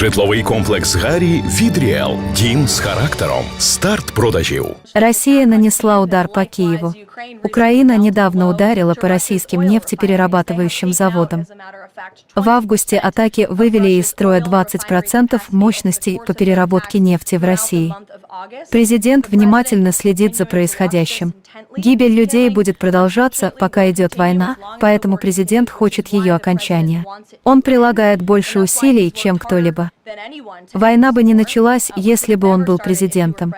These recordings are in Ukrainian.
Житловий комплекс Гарі від Ріел. Дім з характером. Старт продажів. Россия нанесла удар по Киеву. Украина недавно ударила по российским нефтеперерабатывающим заводам. В августе атаки вывели из строя 20% мощностей по переработке нефти в России. Президент внимательно следит за происходящим. Гибель людей будет продолжаться, пока идет война, поэтому президент хочет ее окончания. Он прилагает больше усилий, чем кто-либо. Война бы не началась, если бы он был президентом.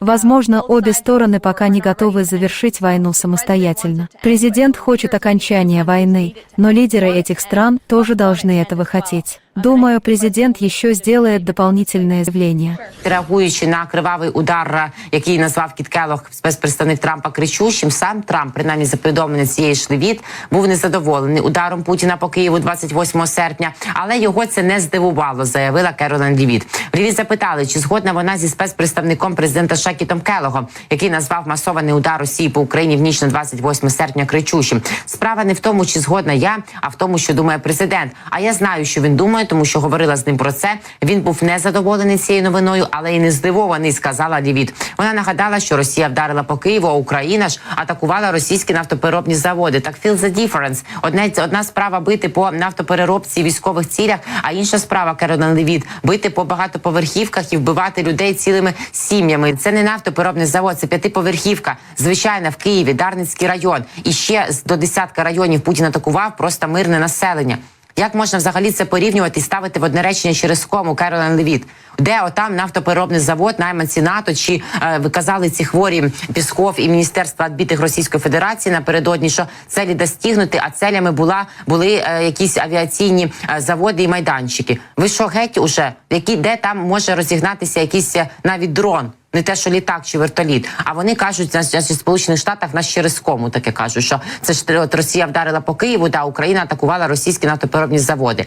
Возможно, обе стороны пока не готовы завершить войну самостоятельно. Президент хочет окончания войны, но лидеры этих стран тоже должны этого хотеть. Думаю, президент еще сделает дополнительное заявление. Реагуючи на кривавий удар, який назвав Кіт Келох, спецпредставник Трампа кричущим, сам Трамп, принаймні за повідомлення цієї ж Левіт, був незадоволений ударом Путіна по Києву 28 серпня, але його це не здивувало, заявила Керолен Левіт. В запитали, чи згодна вона зі спецпредставником президента США Кітом Келогом, який назвав масований удар Росії по Україні в ніч на 28 серпня кричущим. Справа не в тому, чи згодна я, а в тому, що думає президент. А я знаю, що він думає, тому що говорила з ним про це. Він був незадоволений цією новиною, але й не здивований, сказала Лівіт. Вона нагадала, що Росія вдарила по Києву, а Україна ж атакувала російські нафтопереробні заводи. Так feel the difference. Одне одна справа бити по нафтопереробці військових цілях, а інша справа Керолен Левіт бити по багатоповерхівках і вбивати людей цілими сім'ями. Це не нафтопереробний завод, це п'ятиповерхівка. Звичайна в Києві, Дарницький район. І ще до десятка районів Путін атакував просто мирне населення. Як можна взагалі це порівнювати і ставити в одне речення через кому Керолен Левіт? Де отам нафтопереробний завод, найманці НАТО, чи е, ви казали ці хворі Пісков і Міністерства відбитих Російської Федерації напередодні, що целі достигнути, а целями була були е, якісь авіаційні е, заводи і майданчики. Ви що геть уже? Які де там може розігнатися якийсь е, навіть дрон? Не те, що літак чи вертоліт. А вони кажуть, значить, в Сполучених Штатах нас через кому таке кажуть, що це ж от Росія вдарила по Києву, да Україна атакувала російські нафтопереробні заводи.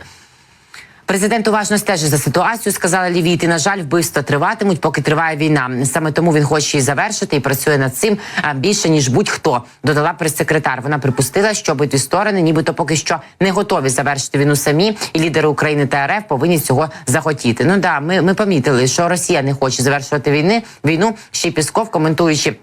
Президент уважно стежить за ситуацією, сказала Лівіт. І, на жаль, вбивства триватимуть, поки триває війна. Саме тому він хоче її завершити і працює над цим більше ніж будь-хто. Додала прес-секретар. Вона припустила, що обидві сторони, нібито поки що не готові завершити війну самі, і лідери України та РФ повинні цього захотіти. Ну да, ми, ми помітили, що Росія не хоче завершувати війни війну. Ще й Пісков, коментуючи.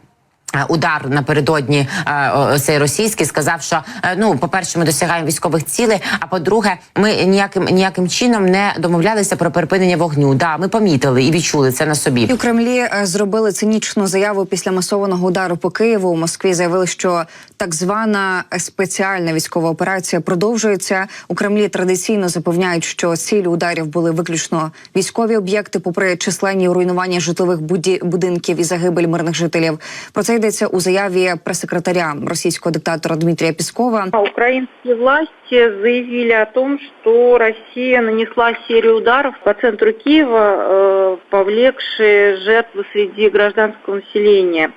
Е, Удар напередодні е, цей російський сказав, що е, ну, по-перше, ми досягаємо військових цілей. А по-друге, ми ніяким ніяким чином не домовлялися про припинення вогню. Да, ми помітили і відчули це на собі. У Кремлі зробили цинічну заяву після масованого удару по Києву. У Москві заявили, що так звана спеціальна військова операція продовжується. У Кремлі традиційно запевняють, що цілі ударів були виключно військові об'єкти, попри численні руйнування житлових будинків і загибель мирних жителів. Про це йдеться у заяві прес-секретаря російського диктатора Дмитрія Піскова. А Украинские власти заявили о том, что Россия нанесла серию ударов по центру Киева, э, повлекшие жертвы среди гражданского населения.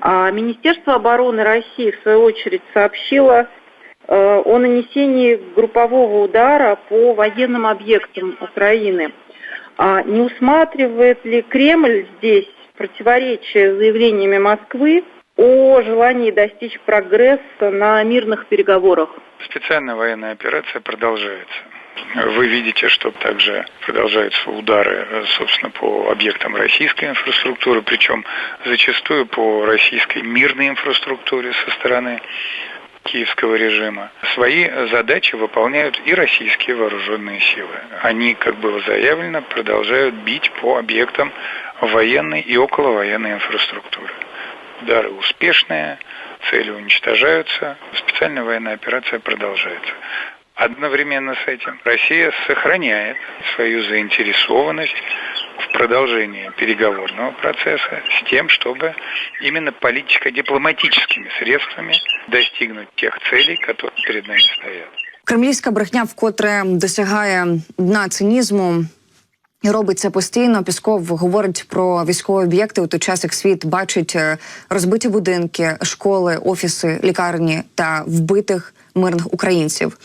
А Министерство обороны России, в свою очередь, сообщило э, о нанесении группового удара по военным объектам Украины. А не усматривает ли Кремль здесь противоречие заявлениями Москвы о желании достичь прогресса на мирных переговорах? Специальная военная операция продолжается. Вы видите, что также продолжаются удары, э, собственно, по объектам российской инфраструктуры, причем зачастую по российской мирной инфраструктуре со стороны киевского режима. Свои задачи выполняют и российские вооруженные силы. Они, как было заявлено, продолжают бить по объектам военной и околовоенной инфраструктуры. Удары успешные, цели уничтожаются, специальная военная операция продолжается. Одновременно с этим Россия сохраняет свою заинтересованность в продолжении переговорного процесса с тем, чтобы именно политико-дипломатическими средствами достигнуть тех целей, которые перед нами стоят. Кремлівська брехня вкотре досягає дна цинізму. І робить це постійно. Пісков говорить про військові об'єкти у той час, як світ бачить е, розбиті будинки, школи, офіси, лікарні та вбитих мирних українців.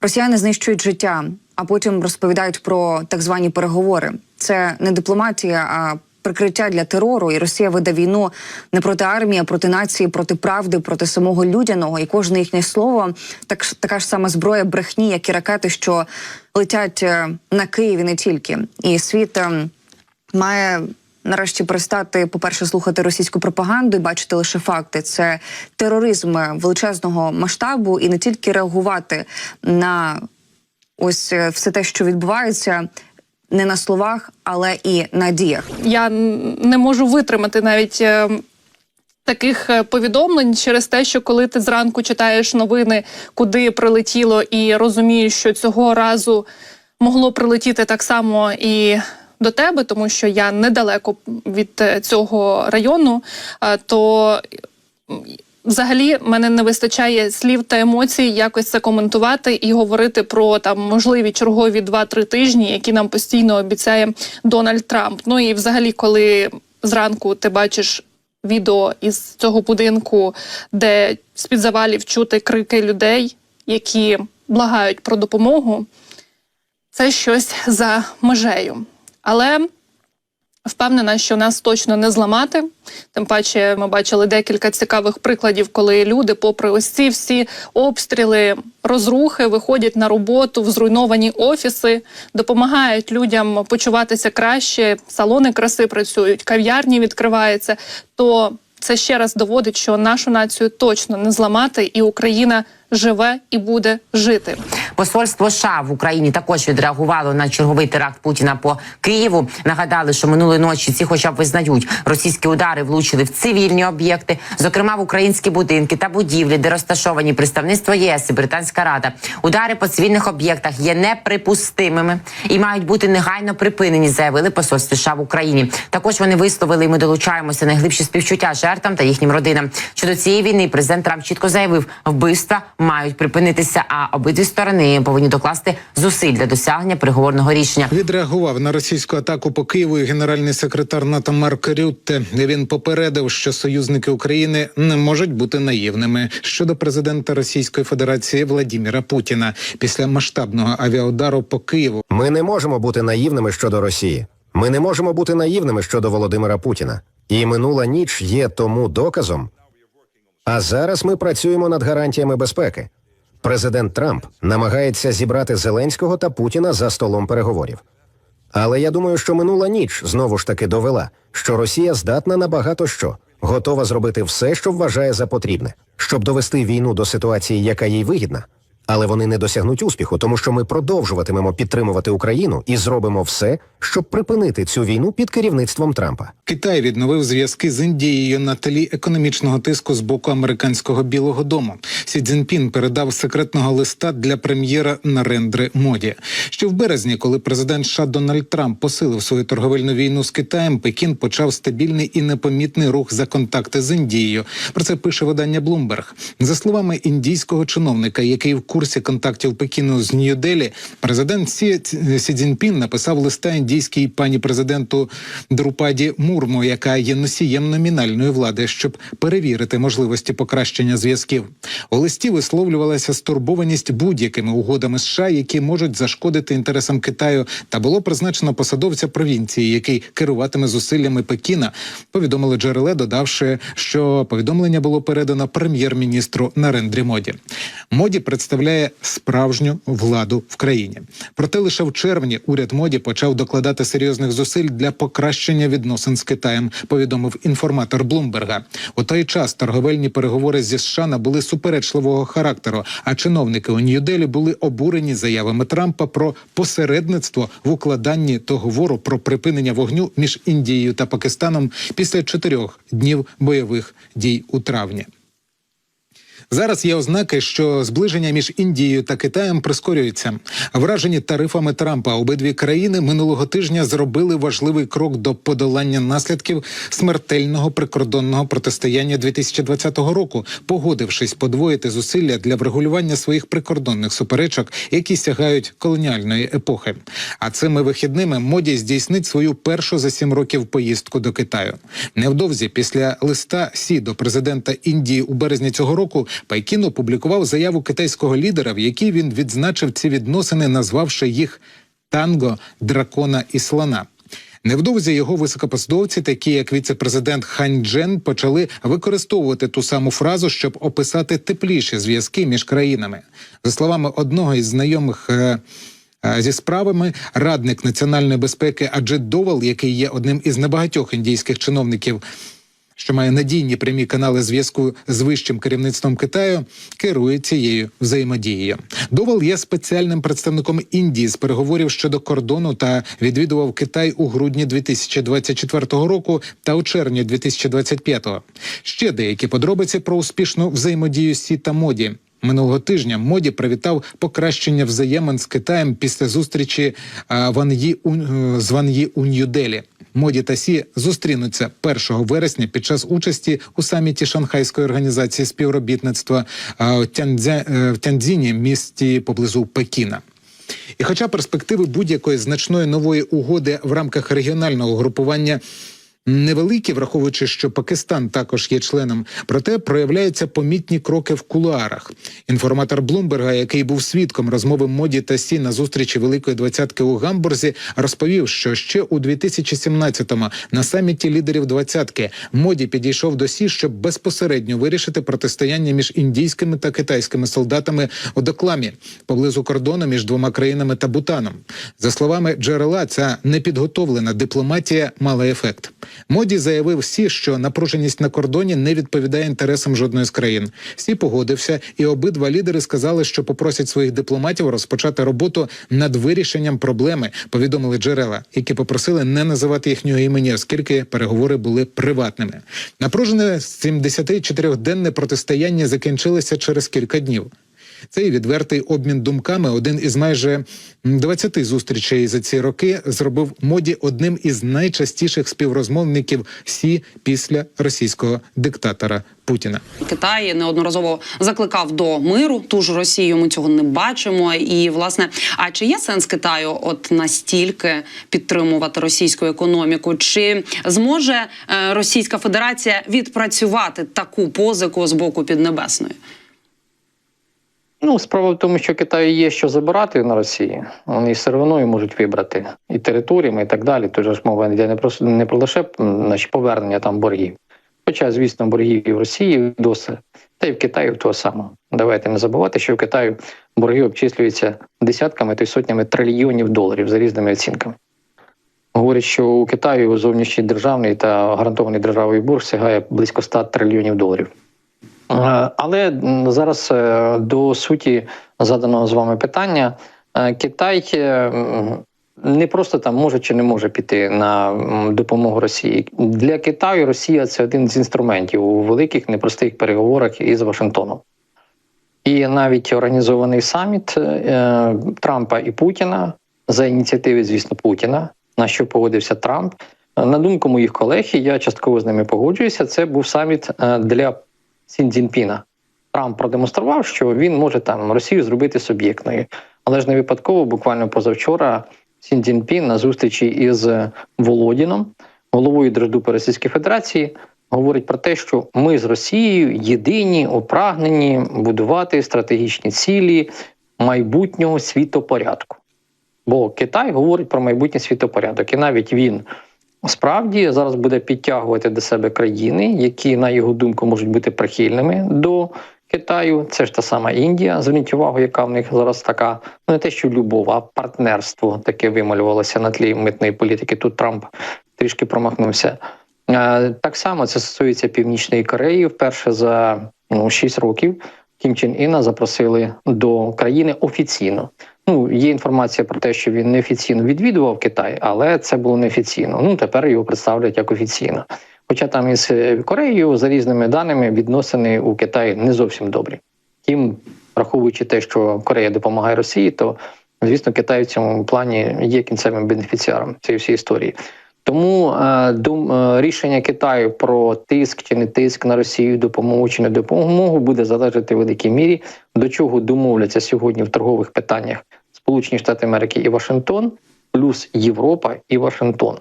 Росіяни знищують життя, а потім розповідають про так звані переговори. Це не дипломатія, а прикриття для терору, і Росія веде війну не проти армії, а проти нації, проти правди, проти самого людяного. І кожне їхнє слово так така ж сама зброя брехні, як і ракети, що летять е, на Київ і не тільки. І світ. е, має нарешті перестати, по-перше, слухати російську пропаганду і бачити лише факти. Це тероризм величезного масштабу, і не тільки реагувати на ось е, все те, що відбувається. Не на словах, але і на діях. я не можу витримати навіть. е, Таких е, повідомлень через те, що коли ти зранку читаєш новини, куди прилетіло, і розумієш, що цього разу могло прилетіти так само і до тебе, тому що я недалеко від е, цього району, то Взагалі, мене не вистачає слів та емоцій якось це коментувати і говорити про там можливі чергові 2-3 тижні, які нам постійно обіцяє Дональд Трамп. Ну і взагалі, коли зранку ти бачиш відео із цього будинку, де з-під завалів чути крики людей, які благають про допомогу, це щось за межею. Але Впевнена, що нас точно не зламати. Тим паче, ми бачили декілька цікавих прикладів, коли люди, попри ось ці всі обстріли, розрухи, виходять на роботу в зруйновані офіси, допомагають людям почуватися краще. Салони краси працюють, кав'ярні відкриваються. То це ще раз доводить, що нашу націю точно не зламати, і Україна живе і буде жити. Посольство США в Україні також відреагувало на черговий теракт Путіна по Києву. Нагадали, що минулої ночі ці, хоча б визнають, російські удари влучили в цивільні об'єкти, зокрема в українські будинки та будівлі, де розташовані представництво ЄС і Британська Рада. Удари по цивільних об'єктах є неприпустимими і мають бути негайно припинені, заявили посольство США в Україні. Також вони висловили, і ми долучаємося найглибші співчуття жертвам та їхнім родинам. Щодо цієї війни президент Трамп чітко заявив, вбивства мають припинитися, а обидві сторони повинні докласти зусиль для досягнення переговорного рішення. Відреагував на російську атаку по Києву і генеральний секретар НАТО Марк Рютте. Він попередив, що союзники України не можуть бути наївними щодо президента Російської Федерації Владіміра Путіна після масштабного авіаудару по Києву. Ми не можемо бути наївними щодо Росії. Ми не можемо бути наївними щодо Володимира Путіна. І минула ніч є тому доказом. А зараз ми працюємо над гарантіями безпеки. Президент Трамп намагається зібрати Зеленського та Путіна за столом переговорів. Але я думаю, що минула ніч знову ж таки довела, що Росія здатна на багато що, готова зробити все, що вважає за потрібне, щоб довести війну до ситуації, яка їй вигідна. Але вони не досягнуть успіху, тому що ми продовжуватимемо підтримувати Україну і зробимо все, щоб припинити цю війну під керівництвом Трампа. Китай відновив зв'язки з Індією на тлі економічного тиску з боку американського Білого Дому. Сі Цзіньпін передав секретного листа для прем'єра Нарендри Моді. Ще в березні, коли президент США Дональд Трамп посилив свою торговельну війну з Китаєм, Пекін почав стабільний і непомітний рух за контакти з Індією. Про це пише видання Bloomberg. За словами індійського чиновника, який в курсі контактів Пекіну з Нью-Делі, президент Сі, Сі Цзіньпін написав листа індійській пані президенту Друпаді Мурму, яка є носієм номінальної влади, щоб перевірити можливості покращення зв'язків. У листі висловлювалася стурбованість будь-якими угодами США, які можуть зашкодити інтересам Китаю, та було призначено посадовця провінції, який керуватиме зусиллями Пекіна. Повідомили джереле, додавши, що повідомлення було передано прем'єр-міністру Нарендрі Моді. Моді представляє справжню владу в країні. Проте лише в червні уряд моді почав докладати серйозних зусиль для покращення відносин з Китаєм. Повідомив інформатор Блумберга. У той час торговельні переговори зі США набули суперечливого характеру. А чиновники у Нью-Делі були обурені заявами Трампа про посередництво в укладанні договору про припинення вогню між Індією та Пакистаном після чотирьох днів бойових дій у травні. Зараз є ознаки, що зближення між Індією та Китаєм прискорюється. Вражені тарифами Трампа обидві країни минулого тижня зробили важливий крок до подолання наслідків смертельного прикордонного протистояння 2020 року, погодившись подвоїти зусилля для врегулювання своїх прикордонних суперечок, які сягають колоніальної епохи. А цими вихідними моді здійснить свою першу за сім років поїздку до Китаю. Невдовзі після листа Сі до президента Індії у березні цього року Пекін опублікував заяву китайського лідера, в якій він відзначив ці відносини, назвавши їх танго дракона і слона. Невдовзі його високопосадовці, такі як віце-президент Хань Джен, почали використовувати ту саму фразу, щоб описати тепліші зв'язки між країнами. За словами одного із знайомих. е, е, Зі справами радник національної безпеки Аджит Довал, який є одним із небагатьох індійських чиновників, що має надійні прямі канали зв'язку з вищим керівництвом Китаю, керує цією взаємодією. Довал є спеціальним представником Індії з переговорів щодо кордону та відвідував Китай у грудні 2024 року та у червні 2025. Ще деякі подробиці про успішну взаємодію Сі та моді. Минулого тижня моді привітав покращення взаємин з Китаєм після зустрічі Ван Ї е, з Ван Ї у Нью-Делі. Моді та Сі зустрінуться 1 вересня під час участі у саміті Шанхайської організації співробітництва в Тяньцзя- е, в Тяньцзіні, місті поблизу Пекіна. І хоча перспективи будь-якої значної нової угоди в рамках регіонального групування невеликі, враховуючи, що Пакистан також є членом, проте проявляються помітні кроки в кулуарах. Інформатор Блумберга, який був свідком розмови моді та сі на зустрічі Великої двадцятки у Гамбурзі, розповів, що ще у 2017-му на саміті лідерів двадцятки моді підійшов до сі, щоб безпосередньо вирішити протистояння між індійськими та китайськими солдатами у Докламі поблизу кордону між двома країнами та Бутаном. За словами джерела, ця непідготовлена дипломатія мала ефект. Моді заявив Сі, що напруженість на кордоні не відповідає інтересам жодної з країн. Сі погодився, і обидва лідери сказали, що попросять своїх дипломатів розпочати роботу над вирішенням проблеми. Повідомили джерела, які попросили не називати їхнього імені, оскільки переговори були приватними. Напружене 74-денне протистояння закінчилося через кілька днів. Цей відвертий обмін думками, один із майже 20 зустрічей за ці роки, зробив моді одним із найчастіших співрозмовників Сі після російського диктатора Путіна. Китай неодноразово закликав до миру. Ту ж Росію ми цього не бачимо. І власне, а чи є сенс Китаю от настільки підтримувати російську економіку? Чи зможе е, Російська Федерація відпрацювати таку позику з боку Піднебесної? Ну, справа в тому, що Китаю є що забирати на Росії. Вони все одно можуть вибрати і територіями, і так далі. Тож мова йде не про не про лише значить, повернення там боргів. Хоча, звісно, боргів і в Росії досить, та й в Китаї того самого. Давайте не забувати, що в Китаї борги обчислюються десятками та й сотнями трильйонів доларів за різними оцінками. Говорять, що у Китаю зовнішній державний та гарантований державою борг сягає близько 100 трильйонів доларів. Е, Але зараз е, до суті заданого з вами питання. Е, Китай не просто там може чи не може піти на допомогу Росії. Для Китаю Росія це один з інструментів у великих непростих переговорах із Вашингтоном. І навіть організований саміт Трампа і Путіна за ініціативи, звісно, Путіна, на що погодився Трамп. На думку моїх колег, і я частково з ними погоджуюся. Це був саміт для Сін Цзіньпіна. Трамп продемонстрував, що він може там Росію зробити суб'єктною. Але ж не випадково, буквально позавчора, Сін Цзіньпін на зустрічі із Володіном, головою Держдупи Російської Федерації, говорить про те, що ми з Росією єдині, опрагнені будувати стратегічні цілі майбутнього світопорядку. Бо Китай говорить про майбутній світопорядок, і навіть він справді зараз буде підтягувати до себе країни, які, на його думку, можуть бути прихильними до Китаю. Це ж та сама Індія. Зверніть увагу, яка в них зараз така ну не те, що любов, а партнерство таке вималювалося на тлі митної політики. Тут Трамп трішки промахнувся. Е, Так само це стосується Північної Кореї. Вперше за ну, 6 років Кім Чен Іна запросили до країни офіційно. Ну, є інформація про те, що він неофіційно відвідував Китай, але це було неофіційно. Ну тепер його представлять як офіційно. Хоча там із е, Кореєю, за різними даними, відносини у Китаї не зовсім добрі. Втім, враховуючи те, що Корея допомагає Росії, то звісно, Китай в цьому плані є кінцевим бенефіціаром цієї всієї історії. Тому е, е, рішення Китаю про тиск чи не тиск на Росію, допомогу чи не допомогу буде залежати в великій мірі, до чого домовляться сьогодні в торгових питаннях Сполучені Штати Америки і Вашингтон, плюс Європа і Вашингтон.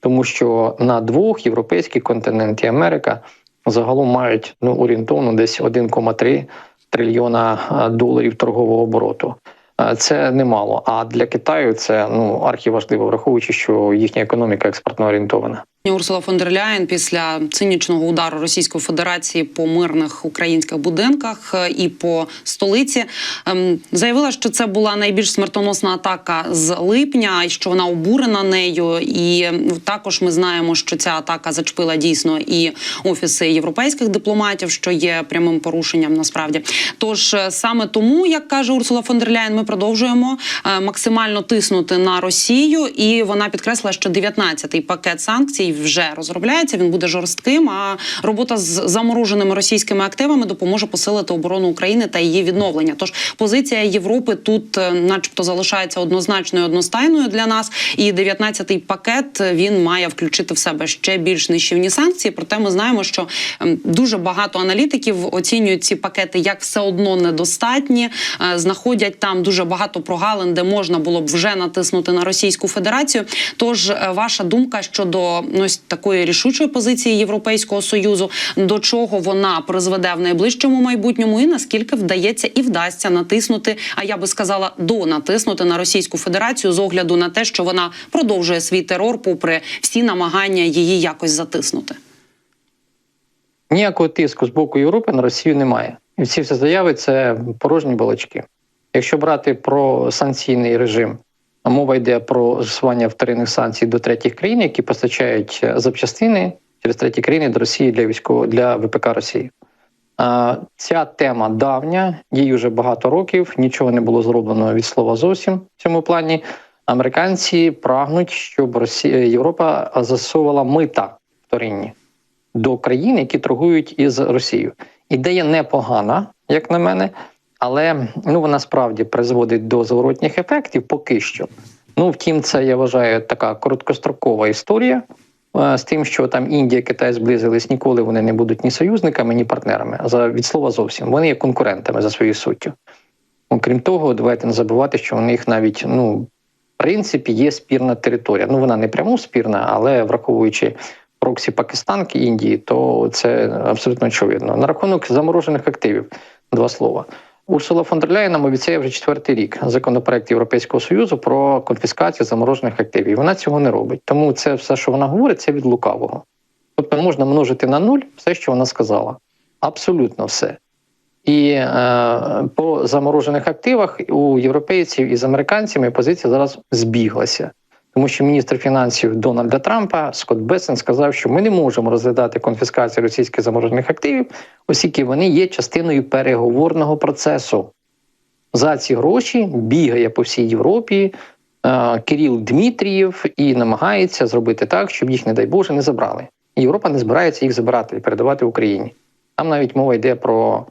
Тому що на двох європейський континент і Америка загалом мають ну орієнтовно десь 1,3 трильйона е, доларів торгового обороту. Е, це немало. А для Китаю це ну архіважливо, враховуючи, що їхня економіка експортно орієнтована. Урсула фон дер Ляєн після цинічного удару Російської Федерації по мирних українських будинках е, і по столиці ем, заявила, що це була найбільш смертоносна атака з липня, і що вона обурена нею. І ну, також ми знаємо, що ця атака зачепила дійсно і офіси європейських дипломатів, що є прямим порушенням насправді. Тож е, саме тому, як каже Урсула фон дер Ляєн, ми продовжуємо е, максимально тиснути на Росію, і вона підкреслила, що 19-й пакет санкцій вже розробляється. Він буде жорстким. А робота з замороженими російськими активами допоможе посилити оборону України та її відновлення. Тож позиція Європи тут, е, начебто, залишається однозначною одностайною для нас. І 19-й пакет е, він має включити в себе ще більш нищівні санкції. Проте ми знаємо, що ем, дуже багато аналітиків оцінюють ці пакети як все одно недостатні, е, знаходять там дуже багато прогалин, де можна було б вже натиснути на Російську Федерацію. Тож ваша думка щодо ось такої рішучої позиції Європейського союзу, до чого вона призведе в найближчому майбутньому, і наскільки вдається і вдасться натиснути, а я би сказала, до натиснути на Російську Федерацію з огляду на те, що вона продовжує свій терор, попри всі намагання її якось затиснути. Ніякого тиску з боку Європи на Росію немає. І всі всі заяви це порожні балачки. Якщо брати про санкційний режим, мова йде про застосування вторинних санкцій до третіх країн, які постачають е, запчастини через треті країни до Росії для військового для ВПК Росії. Ця тема давня, їй вже багато років. Нічого не було зроблено від слова зовсім в цьому плані. Американці прагнуть, щоб Росія Європа застосовувала мита вторинні до країн, які торгують із Росією. Ідея непогана, як на мене, але ну вона справді призводить до зворотніх ефектів поки що. Ну втім, це я вважаю така короткострокова історія. е, З тим, що там Індія, Китай зблизились, ніколи вони не будуть ні союзниками, ні партнерами. За від слова зовсім вони є конкурентами за своєю суттю. Окрім того, давайте не забувати, що у них навіть ну в принципі є спірна територія. Ну вона не прямо спірна, але враховуючи проксі Пакистанки Індії, то це абсолютно очевидно. На рахунок заморожених активів два слова. Урсула фон дер нам обіцяє вже четвертий рік законопроект Європейського союзу про конфіскацію заморожених активів. Вона цього не робить. Тому це все, що вона говорить, це від лукавого. Тобто можна множити на нуль все, що вона сказала. Абсолютно все. І е, по заморожених активах у європейців і з американцями позиція зараз збіглася. Тому що міністр фінансів Дональда Трампа Скотт Бессен сказав, що ми не можемо розглядати конфіскацію російських заморожених активів, оскільки вони є частиною переговорного процесу. За ці гроші бігає по всій Європі е, Кирил Дмитрієв і намагається зробити так, щоб їх, не дай Боже, не забрали. Європа не збирається їх забирати і передавати Україні. Там навіть мова йде про,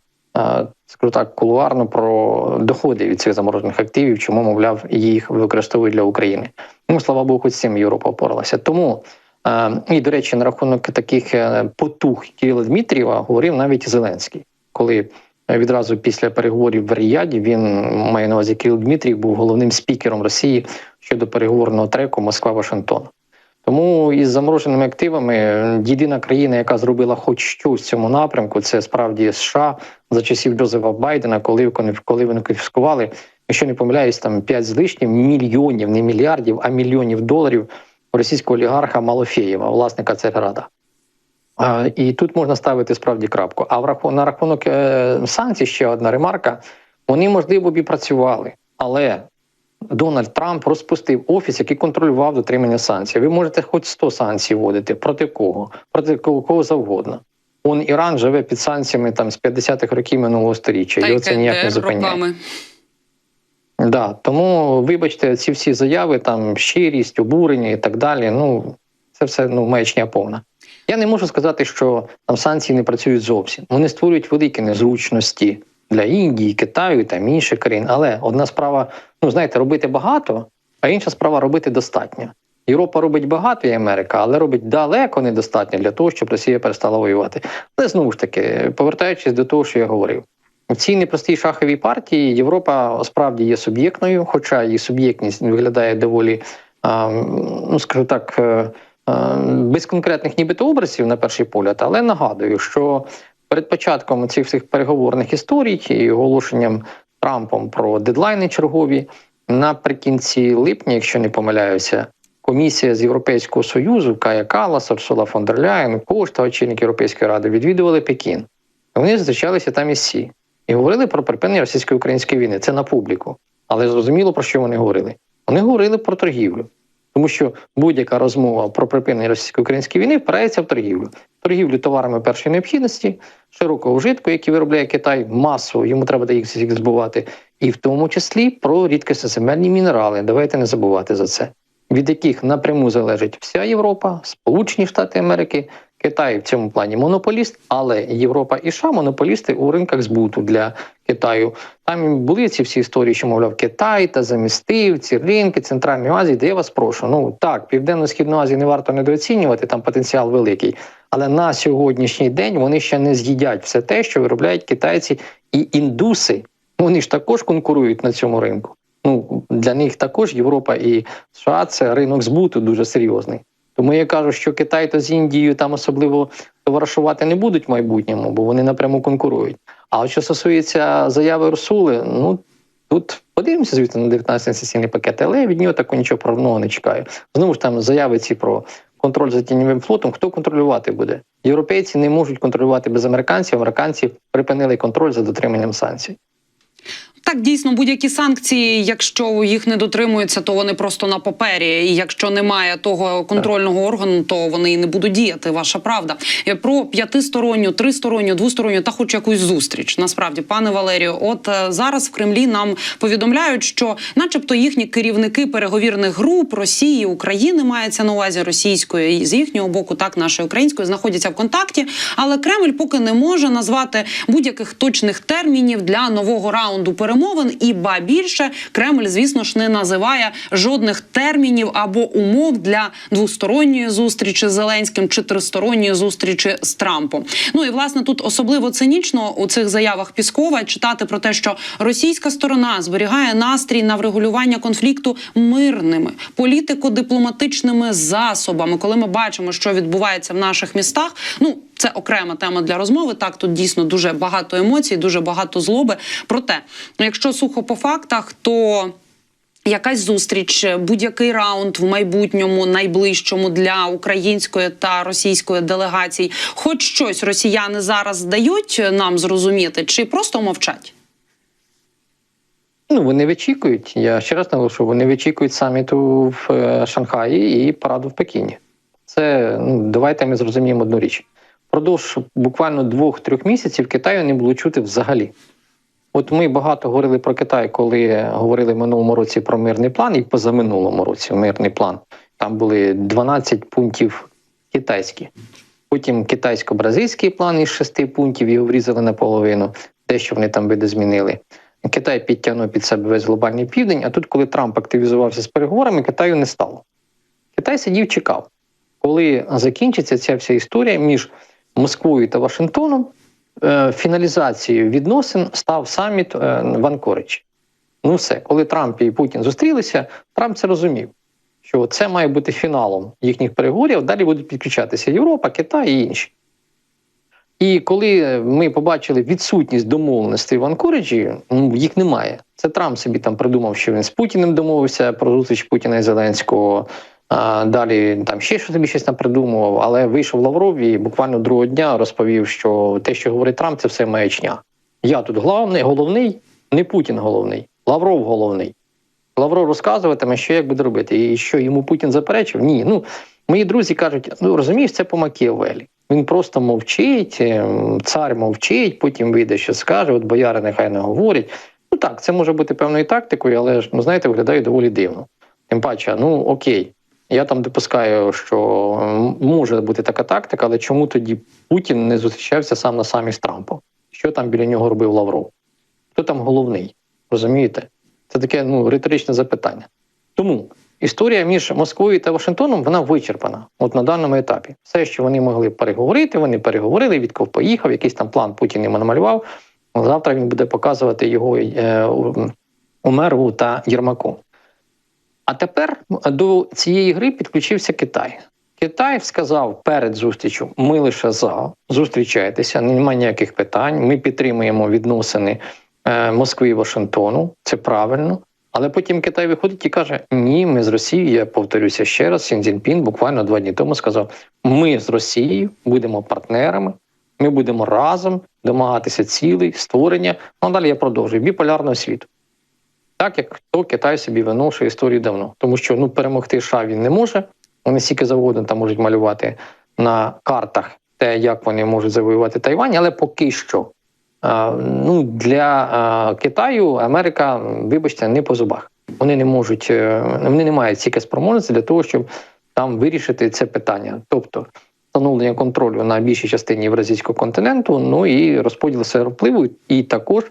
скажу так, кулуарно про доходи від цих заморожених активів, чому, мовляв, їх використовують для України. Ну, слава Богу, цим Європа впоралася. Тому е, і до речі, на рахунок таких е, потуг Кирила Дмитрієва говорив навіть Зеленський, коли е, відразу після переговорів в Ріяді він має на увазі Кирил Дмитрієв був головним спікером Росії щодо переговорного треку Москва-Вашингтон. Тому із замороженими активами єдина країна, яка зробила хоч щось в цьому напрямку, це справді США за часів Джозефа Байдена, коли коли вони конфіскували, якщо не помиляюсь, там 5 з лишнім мільйонів, не мільярдів, а мільйонів доларів російського олігарха Малофєєва, власника Царграда. А, І тут можна ставити справді крапку. А на рахунок е, санкцій ще одна ремарка: вони можливо б і працювали, але Дональд Трамп розпустив офіс, який контролював дотримання санкцій. Ви можете хоч 100 санкцій вводити. Проти кого? Проти кого кого завгодно. Он Іран живе під санкціями там з 50-х років минулого століття. Його це ніяк не зупиняє. Да, тому вибачте, ці всі заяви, там щирість, обурення і так далі. Ну це все ну маячня повна. Я не можу сказати, що там санкції не працюють зовсім. Вони створюють великі незручності для Індії, Китаю та інших країн. Але одна справа, ну знаєте, робити багато, а інша справа робити достатньо. Європа робить багато і Америка, але робить далеко недостатньо для того, щоб Росія перестала воювати. Але знову ж таки, повертаючись до того, що я говорив. В цій непростій шаховій партії Європа справді є суб'єктною, хоча її суб'єктність виглядає доволі, ну скажу так, е, е, без конкретних нібито образів на перший погляд, але нагадую, що перед початком цих всіх переговорних історій і оголошенням Трампом про дедлайни чергові. Наприкінці липня, якщо не помиляюся, комісія з Європейського союзу Кая Калас, Урсула фон дер Ляєн, Кошта, очільник Європейської ради, відвідували Пекін. Вони зустрічалися там із Сі і говорили про припинення російсько-української війни. Це на публіку. Але зрозуміло про що вони говорили. Вони говорили про торгівлю, тому що будь-яка розмова про припинення російсько-української війни впирається в торгівлю. Торгівлю товарами першої необхідності, широкого вжитку, які виробляє Китай, масово йому треба їх всіх збувати, і в тому числі про рідкісноземельні мінерали. Давайте не забувати за це, від яких напряму залежить вся Європа, Сполучені Штати Америки. Китай в цьому плані монополіст, але Європа і США монополісти у ринках збуту для Китаю. Там були ці всі історії, що мовляв Китай та замістив ці ринки Центральної Азії, де я вас прошу. Ну так, Південно-Східну Азію не варто недооцінювати, там потенціал великий. Але на сьогоднішній день вони ще не з'їдять все те, що виробляють китайці і індуси. Вони ж також конкурують на цьому ринку. Ну для них також Європа і США це ринок збуту дуже серйозний. Тому я кажу, що Китай та з Індією там особливо товаришувати не будуть в майбутньому, бо вони напряму конкурують. А от що стосується заяви Урсули, ну тут подивимося, звісно, на 19 сесійний пакет, але я від нього такого нічого правного не чекаю. Знову ж там заяви ці про контроль за тіньовим флотом. Хто контролювати буде? Європейці не можуть контролювати без американців. Американці припинили контроль за дотриманням санкцій. Так, дійсно, будь-які санкції, якщо їх не дотримуються, то вони просто на папері. І якщо немає того контрольного органу, то вони і не будуть діяти. Ваша правда. Е, Про п'ятисторонню, тристоронню, двосторонню та хоч якусь зустріч. Насправді, пане Валерію, от е, зараз в Кремлі нам повідомляють, що, начебто, їхні керівники переговірних груп Росії, України мається на увазі російської і з їхнього боку, так нашої української, знаходяться в контакті. Але Кремль поки не може назвати будь-яких точних термінів для нового раунду перемовин. І ба більше Кремль, звісно ж, не називає жодних термінів або умов для двосторонньої зустрічі з Зеленським чи тристоронньої зустрічі з Трампом. Ну і власне тут особливо цинічно у цих заявах Піскова читати про те, що російська сторона зберігає настрій на врегулювання конфлікту мирними політико-дипломатичними засобами. Коли ми бачимо, що відбувається в наших містах, ну це окрема тема для розмови. Так, тут дійсно дуже багато емоцій, дуже багато злоби. Проте, якщо сухо по фактах, то якась зустріч, будь-який раунд в майбутньому, найближчому для української та російської делегацій, хоч щось росіяни зараз дають нам зрозуміти, чи просто мовчать? Ну, вони вичікують. Я ще раз наголошую, вони вичікують саміту в е, Шанхаї і параду в Пекіні. Це ну давайте ми зрозуміємо одну річ. Продовж буквально двох-трьох місяців Китаю не було чути взагалі. От ми багато говорили про Китай, коли говорили в минулому році про мирний план, і позаминулому році мирний план. Там були 12 пунктів китайські. Потім китайсько-бразильський план із шести пунктів його врізали наполовину, те, що вони там видозмінили. Китай підтягнув під себе весь глобальний південь. А тут, коли Трамп активізувався з переговорами, Китаю не стало. Китай сидів, чекав, коли закінчиться ця вся історія між Москвою та Вашингтоном. Е, Фіналізацією відносин став саміт е, в Анкоричі. Ну все, коли Трамп і Путін зустрілися, Трамп це розумів, що це має бути фіналом їхніх переговорів. Далі будуть підключатися Європа, Китай і інші. І коли ми побачили відсутність домовленостей в Анкориджі, ну, їх немає. Це Трамп собі там придумав, що він з Путіним домовився про зустріч Путіна і Зеленського. Далі там ще що собі щось там придумував, але вийшов Лавров і буквально другого дня розповів, що те, що говорить Трамп, це все маячня. Я тут головний, головний, не Путін головний, Лавров головний. Лавров розказуватиме, що як буде робити, і що йому Путін заперечив? Ні. Ну мої друзі кажуть: ну розумієш, це по Макіавелі. Він просто мовчить, ем, цар мовчить, потім вийде, що скаже, от бояри нехай не говорять. Ну так, це може бути певною тактикою, але ж ну знаєте, виглядає доволі дивно. Тим паче, ну окей, я там допускаю, що може бути така тактика, але чому тоді Путін не зустрічався сам на самі з Трампом? Що там біля нього робив Лавров? Хто там головний? Розумієте? Це таке ну риторичне запитання. Тому історія між Москвою та Вашингтоном вона вичерпана. От на даному етапі. Все, що вони могли переговорити, вони переговорили. Вітков поїхав, якийсь там план Путін йому намалював. Завтра він буде показувати його е, Умерову та Єрмаку. А тепер до цієї гри підключився Китай. Китай сказав перед зустрічю: ми лише за зустрічайтеся, немає ніяких питань. Ми підтримуємо відносини е, Москви і Вашингтону. Це правильно. Але потім Китай виходить і каже: Ні, ми з Росією, я повторюся ще раз. Сін Цзіньпін буквально два дні тому сказав: ми з Росією будемо партнерами, ми будемо разом домагатися цілей, створення. Ну далі я продовжую біполярного світу. Так як то Китай собі виношує історію давно, тому що ну перемогти США він не може. Вони стільки завгодно там можуть малювати на картах те, як вони можуть завоювати Тайвань, але поки що ну, для Китаю Америка, вибачте, не по зубах. Вони не можуть, е, вони не мають стільки спроможності для того, щоб там вирішити це питання. Тобто встановлення контролю на більшій частині Євразійського континенту, ну і розподіл впливу, і також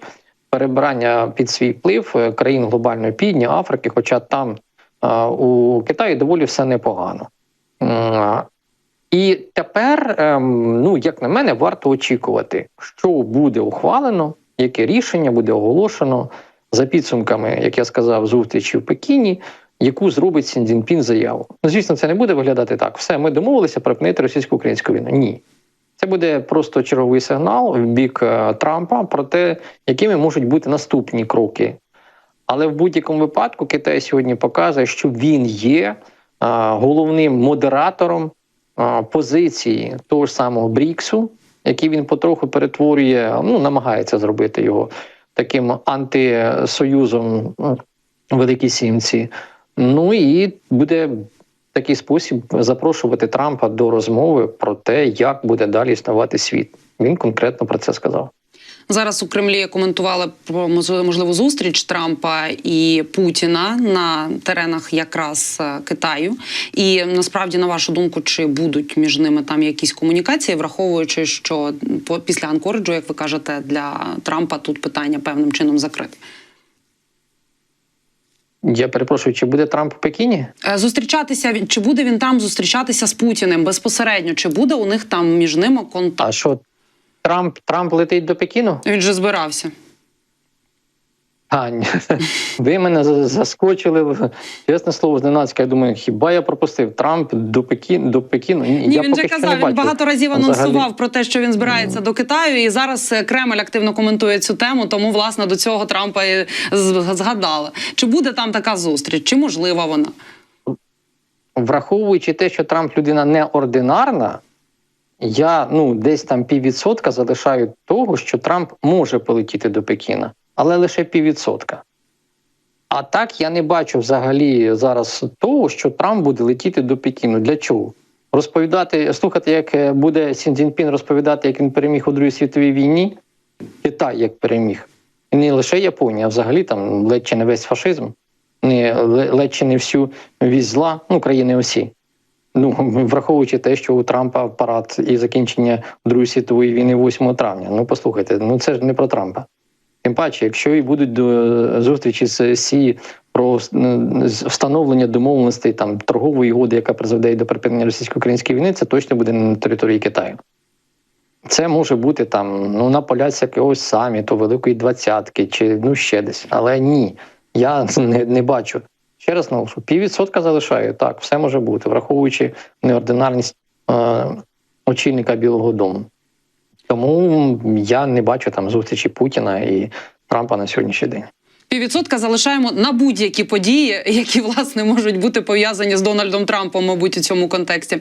перебирання під свій вплив е, країн глобальної півдня, Африки, хоча там у Китаї доволі все непогано. І тепер, ем, ну як на мене, варто очікувати, що буде ухвалено, яке рішення буде оголошено за підсумками, як я сказав, зустрічі в Пекіні, яку зробить Сіндзінпін заяву. Ну, звісно, це не буде виглядати так. Все, ми домовилися припинити російсько-українську війну. Ні. Це буде просто черговий сигнал в бік е, Трампа про те, якими можуть бути наступні кроки. Але в будь-якому випадку Китай сьогодні показує, що він є а, головним модератором а, позиції того ж самого Бріксу, який він потроху перетворює, ну намагається зробити його таким антисоюзом Великій Сімці. Ну і буде такий спосіб запрошувати Трампа до розмови про те, як буде далі існувати світ. Він конкретно про це сказав. Зараз у Кремлі коментували про можливу зустріч Трампа і Путіна на теренах якраз е, Китаю. І насправді, на вашу думку, чи будуть між ними там якісь комунікації, враховуючи, що після Анкориджу, як ви кажете, для Трампа тут питання певним чином закрите. Я перепрошую, чи буде Трамп у Пекіні? Е, Зустрічатися чи буде він там зустрічатися з Путіним безпосередньо? Чи буде у них там між ними контакт? А що Трамп Трамп летить до Пекіну? Він же збирався. А. Ви мене за- заскочили. Чесне слово, зненацька. Я думаю, хіба я пропустив Трамп до Пекіну до Пекіну? Ні, Ні, я він поки же що казав, він багато разів Взагалі. анонсував про те, що він збирається до Китаю, і зараз е, Кремль активно коментує цю тему. Тому власне до цього Трампа і згадали. Чи буде там така зустріч? Чи можлива вона? Враховуючи те, що Трамп людина неординарна, я ну десь там піввідсотка залишаю того, що Трамп може полетіти до Пекіна, але лише піввідсотка. А так я не бачу взагалі зараз того, що Трамп буде летіти до Пекіну. Для чого? Розповідати, слухати, як е, буде Сін Цзіньпін розповідати, як він переміг у Другій світовій війні, Китай як переміг. І не лише Японія, а взагалі там ледь чи не весь фашизм, не ледь чи не всю вісь зла, ну країни осі. Ну, враховуючи те, що у Трампа парад і закінчення Другої світової війни 8 травня. Ну, послухайте, ну це ж не про Трампа. Тим паче, якщо і будуть до зустрічі з Сі про встановлення домовленостей там торгової угоди, яка призведе до припинення російсько-української війни, це точно буде не на території Китаю. Це може бути там ну на поляці якогось саміту, великої двадцятки чи ну ще десь. Але ні, я не, не бачу. Ще раз наголошу, піввідсотка залишаю. Так, все може бути, враховуючи неординарність е, очільника Білого Дому. Тому я не бачу там зустрічі Путіна і Трампа на сьогоднішній день. Піввідсотка залишаємо на будь-які події, які власне можуть бути пов'язані з Дональдом Трампом, мабуть, у цьому контексті.